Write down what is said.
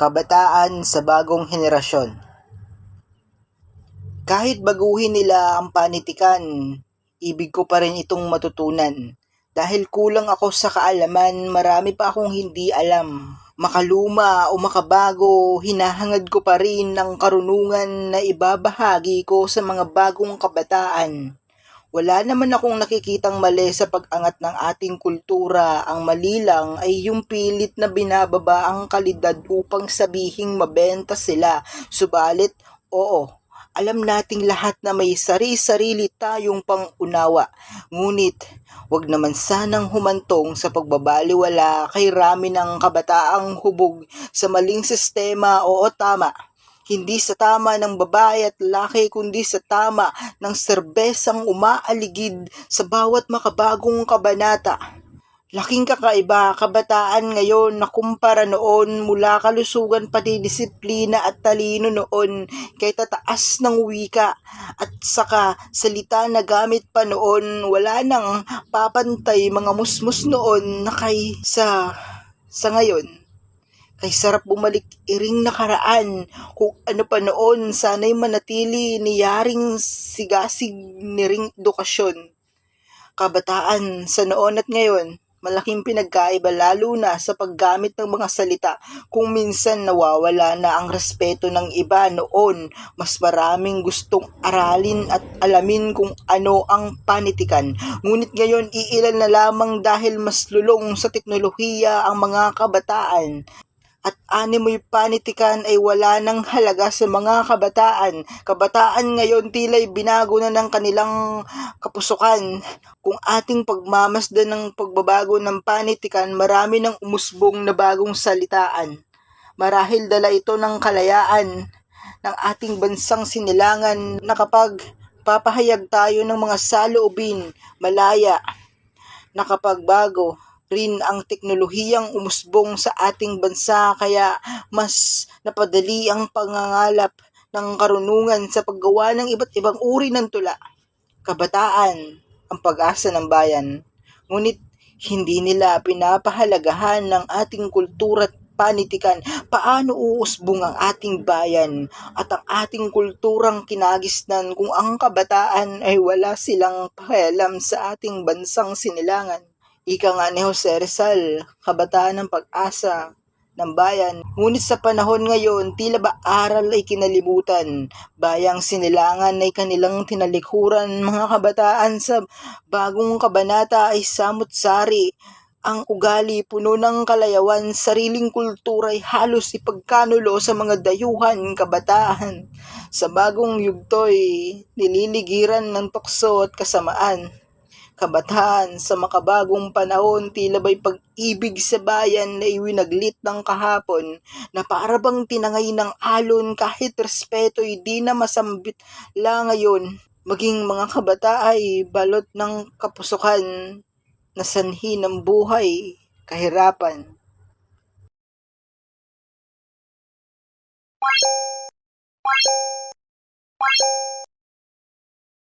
Kabataan sa bagong henerasyon. Kahit baguhin nila ang panitikan, ibig ko pa rin itong matutunan. Dahil kulang ako sa kaalaman, marami pa akong hindi alam. Makaluma o makabago, hinahangad ko pa rin ng karunungan na ibabahagi ko sa mga bagong kabataan. Wala naman akong nakikitang mali sa pag-angat ng ating kultura. Ang mali lang ay yung pilit na binababa ang kalidad upang sabihing mabenta sila. Subalit, oo, alam nating lahat na may sari-sarili tayong pangunawa. Ngunit, wag naman sanang humantong sa pagbabaliwala kay rami ng kabataang hubog sa maling sistema oo tama. Hindi sa tama ng babae at lalaki kundi sa tama ng serbesang umaaligid sa bawat makabagong kabanata. Laking kakaiba, kabataan ngayon na kumpara noon mula kalusugan pati disiplina at talino noon kay tataas ng wika at saka salita na gamit pa noon wala nang papantay mga musmus noon na kay sa sa ngayon. Kay sarap bumalik iring nakaraan. Kung ano pa noon sana'y manatili niyaring sigasig ni ring edukasyon. Kabataan sa noon at ngayon, malaking pinagkaiba lalo na sa paggamit ng mga salita kung minsan nawawala na ang respeto ng iba noon. Mas maraming gustong aralin at alamin kung ano ang panitikan. Ngunit ngayon iilan na lamang dahil mas lulong sa teknolohiya ang mga kabataan at animoy panitikan ay wala ng halaga sa mga kabataan. Kabataan ngayon tila'y binago na ng kanilang kapusukan. Kung ating pagmamasdan ng pagbabago ng panitikan, marami ng umusbong na bagong salitaan. Marahil dala ito ng kalayaan ng ating bansang sinilangan na kapag papahayag tayo ng mga saloobin, malaya, nakapagbago, rin ang teknolohiyang umusbong sa ating bansa kaya mas napadali ang pangangalap ng karunungan sa paggawa ng iba't ibang uri ng tula. Kabataan, ang pag-asa ng bayan. Ngunit hindi nila pinapahalagahan ng ating kultura at panitikan paano uusbong ang ating bayan at ang ating kulturang kinagisnan kung ang kabataan ay wala silang pakialam sa ating bansang sinilangan. Ika nga ni Jose Rizal, kabataan ng pag-asa ng bayan. Ngunit sa panahon ngayon, tila ba aral ay kinalibutan. Bayang sinilangan ay kanilang tinalikuran. Mga kabataan sa bagong kabanata ay samot-sari. Ang ugali puno ng kalayawan, sariling kultura ay halos ipagkanulo sa mga dayuhan kabataan. Sa bagong yugto'y nililigiran ng tukso at kasamaan kabataan. Sa makabagong panahon tila ba'y pag-ibig sa bayan na iwinaglit ng kahapon na parabang tinangay ng alon kahit respeto di na masambit la ngayon. Maging mga kabata ay balot ng kapusukan na sanhi ng buhay kahirapan